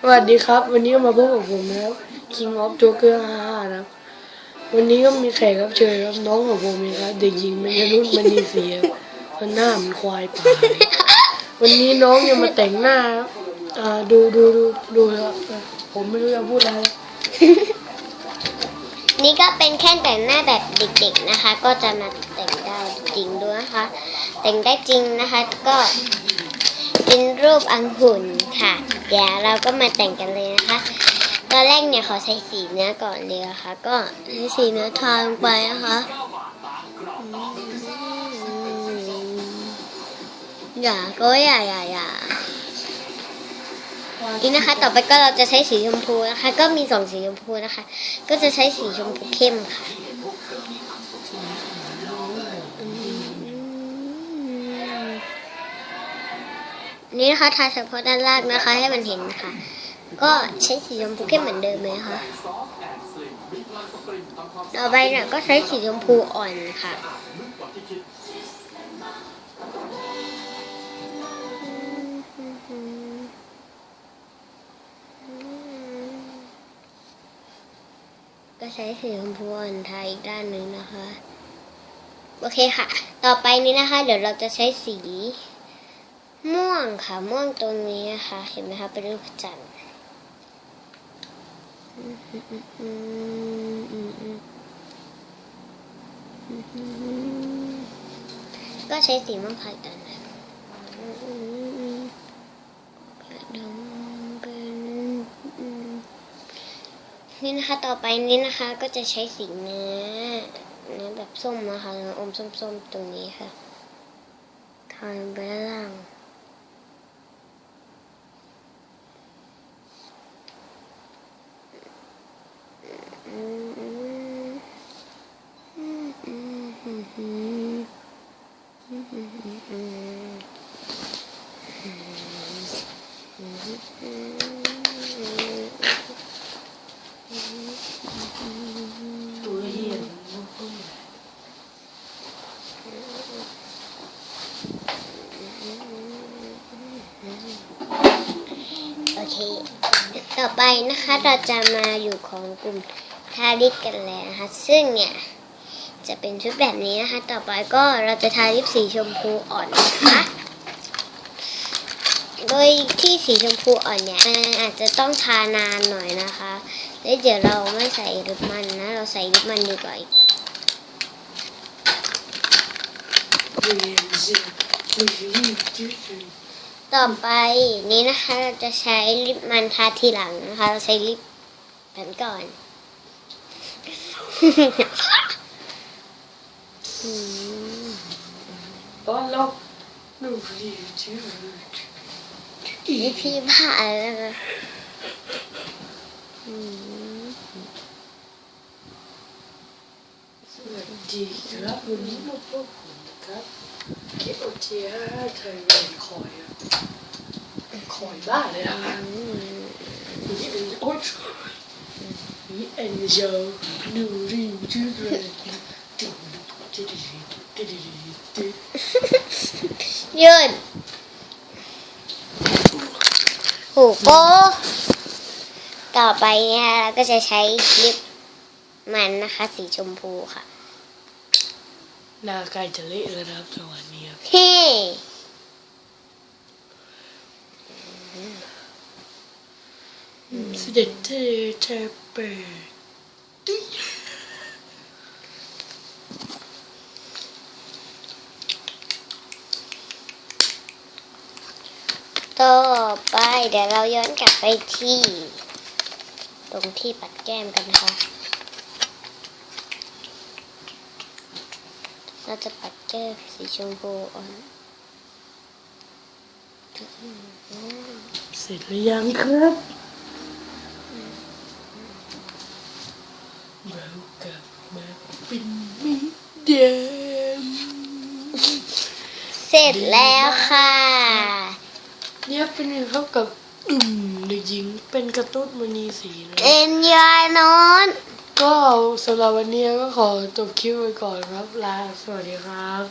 สวัสดีครับ วันนี้ก็มาพบกับผมนะครับ King of Joker 55นะครับ วันนี้ก็มีแขกรับเชิญครับน้องของผมเองครับ เด็กหญิงมันรุ่นมณีศรีครับมันหน้าเหมันควายป่าเลยวันนี้น้องยังมาแต่งหน้าครับอ่าดูดูดูดูครับผมไม่รู้จะพูดอะไรแล้วนี่ก็เป็นแค่แต่งหน้าแบบเด็กๆนะคะ ก็จะมาแต่งได้จริงด้วยนะคะ แต่งได้จริงนะคะ ก็เป็นรูปอังหุ่นค่ะ เดี๋ยวเราก็มาแต่งกันเลยนะคะ ตอนแรกเนี่ยขอใช้สีเนื้อก่อนเลยนะคะก็ใช้สีเนื้อทาลงไปนะคะอืมอย่าก็อย่าอย่าอย่านี่นะคะ ต่อไปก็เราจะใช้สีชมพูนะคะ ก็มีสองสีชมพูนะคะ ก็จะใช้สีชมพูเข้มค่ะ นี่นะคะทาเฉพาะด้านล่างนะคะ ให้มันเห็นค่ะก็ใช้สีชมพูเข้มเหมือนเดิมเลยค่ะต่อไปเนี่ยก็ใช้สีชมพูอ่อนค่ะก็ใช้สีชมพูอ่อนทาอีกด้านหนึ่งนะคะ โอเคค่ะ ต่อไปนี้นะคะ เดี๋ยวเราจะใช้สี ม่วงค่ะ ม่วงตรงนี้นะคะเห็นไหมคะเป็นรูปจันทร์ก็ใช้สีม่วงค่ะอีกด้านนี่นะคะ ต่อไปนี้นะคะ ก็จะใช้สีเนื้อเนื้อแบบส้มนะคะเนื้อมส้มๆตรงนี้ค่ะทาลงไปล่าง ตัวเหี้ย โอ เค ต่อไปนะคะเราจะมาอยู่ของกลุ่มทาลิปกันแล้วนะคะ ซึ่งเนี่ย จะเป็นชุดแบบนี้นะคะ ต่อไปก็เราจะทาลิปสีชมพูอ่อนนะคะโดยที่สีชมพูอ่อนเนี่ยอาจจะต้องทานานหน่อยนะคะแล้วเดี๋ยวเราไม่ใส่ลิปมันนะ เราใส่ลิปมันดีกว่าอีก ต่อไปนี้นะคะเราจะใช้ลิปมันทาทีหลังนะคะ เราใช้ลิปกันก่อนอืมตอนเราดูดีจืดนี่พี่ผ่านแล้วนะอืม สวัส ดีครับวันนี้มาพบผมนะครับเคโอเทียไทยแลนด์คอยอะคอยบ้าเลยอะนี่เป็นโอ๊ยนี่เอ็นโจดูดีจืดเลยตึ๊ดตึ๊ดตึ๊ดตึ๊ดตึ๊ดยืดหูโป้ต่อไปเนี่ยเราก็จะใช้คลิปมันนะคะ สีชมพูค่ะ หน้าใกล้จะเละแล้วนะครับสวัสดีครับเฮ้เสด็จเทเทเปติ๊ต่อไปเดี๋ยวเราย้อนกลับไปที่ ตรงที่ปัดแก้มกันนะคะ เราจะปัดแก้มสีชมพูอ่อนเสร็จหรือยังครับเรากลับมาเป็นมิตรเดิมเสร็จแล้วค่ะเนี่ยเป็นไงครับกับอืมเด็กหญิงเป็นกระตุ้นมณีสีนะเอ็นยานอน ก็สำหรับวันนี้ก็ขอจบคลิปไว้ก่อนครับลาสวัสดีครับ